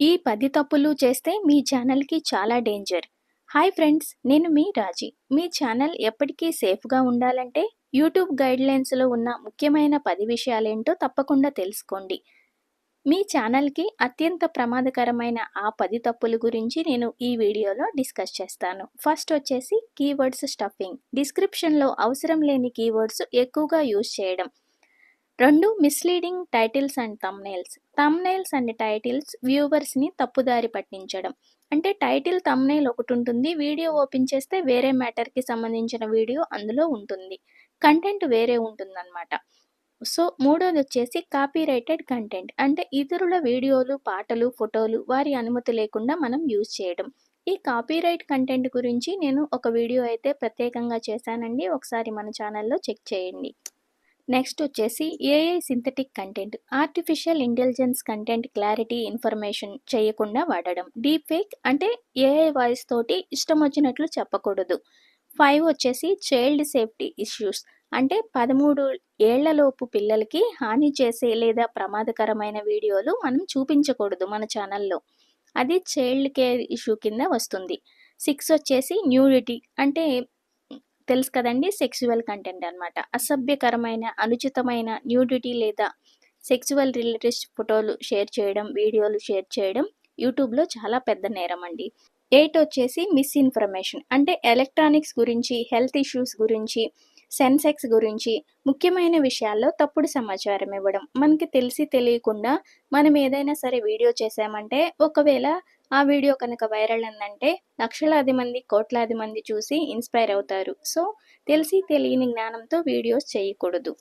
ఈ పది తప్పులు చేస్తే మీ ఛానల్కి చాలా డేంజర్. హాయ్ ఫ్రెండ్స్ నేను మీ రాజీ. మీ ఛానల్ ఎప్పటికీ సేఫ్గా ఉండాలంటే యూట్యూబ్ గైడ్లైన్స్లో ఉన్న ముఖ్యమైన పది విషయాలేంటో తప్పకుండా తెలుసుకోండి. మీ ఛానల్కి అత్యంత ప్రమాదకరమైన ఆ పది తప్పుల గురించి నేను ఈ వీడియోలో డిస్కస్ చేస్తాను. ఫస్ట్ వచ్చేసి కీవర్డ్స్ స్టఫింగ్. డిస్క్రిప్షన్లో అవసరం లేని కీవర్డ్స్ ఎక్కువగా యూజ్ చేయడం. రెండు misleading titles and thumbnails thumbnails and titles వ్యూవర్స్ని తప్పుదారి పట్టించడం. అంటే టైటిల్ తమ్నైల్ ఒకటి ఉంటుంది. వీడియో ఓపెన్ చేస్తే వేరే మ్యాటర్కి సంబంధించిన వీడియో అందులో ఉంటుంది. కంటెంట్ వేరే ఉంటుందన్నమాట. సో మూడోది వచ్చేసి కాపీరైటెడ్ కంటెంట్ అంటే ఇతరుల వీడియోలు పాటలు ఫోటోలు వారి అనుమతి లేకుండా మనం యూజ్ చేయడం. ఈ కాపీరైట్ కంటెంట్ గురించి నేను ఒక వీడియో అయితే ప్రత్యేకంగా చేశానండి. ఒకసారి మన ఛానల్లో చెక్ చేయండి. నెక్స్ట్ వచ్చేసి AI synthetic content artificial intelligence content clarity information చేయకుండా వాడడం. డీప్ ఫేక్ అంటే ఏఐ వాయిస్ తోటి ఇష్టం వచ్చినట్లు చెప్పకూడదు. ఫైవ్ వచ్చేసి చైల్డ్ సేఫ్టీ ఇష్యూస్ అంటే పదమూడు ఏళ్ళలోపు పిల్లలకి హాని చేసే లేదా ప్రమాదకరమైన వీడియోలు మనం చూపించకూడదు మన ఛానల్లో. అది చైల్డ్ కేర్ ఇష్యూ కింద వస్తుంది. సిక్స్ వచ్చేసి న్యూడిటీ అంటే తెలుసు కదండి సెక్సువల్ కంటెంట్ అనమాట అసభ్యకరమైన అనుచితమైన న్యూడిటీ లేదా సెక్సువల్ రిలేటెడ్ ఫోటోలు షేర్ చేయడం వీడియోలు షేర్ చేయడం యూట్యూబ్లో చాలా పెద్ద నేరం అండి. ఎయిట్ వచ్చేసి మిస్ఇన్ఫర్మేషన్ అంటే ఎలక్ట్రానిక్స్ గురించి హెల్త్ ఇష్యూస్ గురించి సెన్సెక్స్ గురించి ముఖ్యమైన విషయాల్లో తప్పుడు సమాచారం ఇవ్వడం. మనకి తెలిసి తెలియకుండా మనం ఏదైనా సరే వీడియో చేసామంటే ఒకవేళ ఆ వీడియో కనుక వైరల్ అయిందంటే లక్షలాది మంది కోట్లాది మంది చూసి ఇన్స్పైర్ అవుతారు. సో తెలిసి తెలియని జ్ఞానంతో వీడియోస్ చేయకూడదు.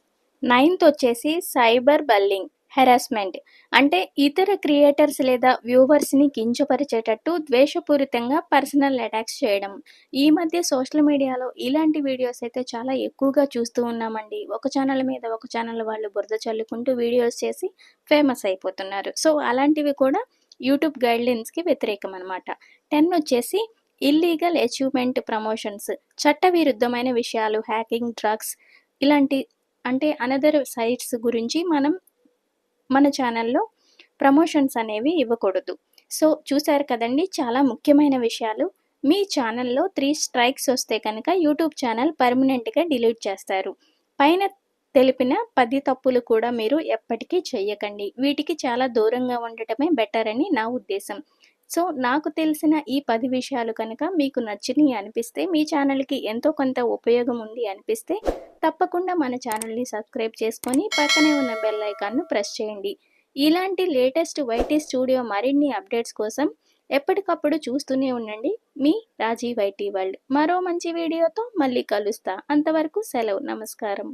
నైన్త్ వచ్చేసి సైబర్ బల్లింగ్ హెరాస్మెంట్. అంటే ఇతర క్రియేటర్స్ లేదా వ్యూవర్స్ని కించపరిచేటట్టు ద్వేషపూరితంగా పర్సనల్ అటాక్స్ చేయడం. ఈ మధ్య సోషల్ మీడియాలో ఇలాంటి వీడియోస్ అయితే చాలా ఎక్కువగా చూస్తూ ఉన్నామండి. ఒక ఛానల్ మీద ఒక ఛానల్ వాళ్ళు బురద చల్లుకుంటూ వీడియోస్ చేసి ఫేమస్ అయిపోతున్నారు. సో అలాంటివి కూడా యూట్యూబ్ గైడ్లైన్స్కి వ్యతిరేకం అనమాట టెన్ వచ్చేసి ఇల్లీగల్ అచీవ్మెంట్ ప్రమోషన్స్ చట్టవిరుద్ధమైన విషయాలు హ్యాకింగ్ డ్రగ్స్ ఇలాంటి అంటే అనదర్ సైట్స్ గురించి మనం మన ఛానల్లో ప్రమోషన్స్ అనేవి ఇవ్వకూడదు. సో చూసారు కదండి చాలా ముఖ్యమైన విషయాలు. మీ ఛానల్లో త్రీ స్ట్రైక్స్ వస్తే కనుక యూట్యూబ్ ఛానల్ పర్మనెంట్గా డిలీట్ చేస్తారు. పైన తెలిపిన పది తప్పులు కూడా మీరు ఎప్పటికీ చెయ్యకండి. వీటికి చాలా దూరంగా ఉండటమే బెటర్ అని నా ఉద్దేశం. సో నాకు తెలిసిన ఈ పది విషయాలు కనుక మీకు నచ్చినవి అనిపిస్తే మీ ఛానల్కి ఎంతో కొంత ఉపయోగం ఉంది అనిపిస్తే తప్పకుండా మన ఛానల్ని సబ్స్క్రైబ్ చేసుకొని పక్కనే ఉన్న బెల్ ఐకాన్ను ప్రెస్ చేయండి. ఇలాంటి లేటెస్ట్ వైటీ స్టూడియో మరిన్ని అప్డేట్స్ కోసం ఎప్పటికప్పుడు చూస్తూనే ఉండండి. మీ రాజీ వైటీ వరల్డ్ మరో మంచి వీడియోతో మళ్ళీ కలుస్తా. అంతవరకు సెలవు. నమస్కారం.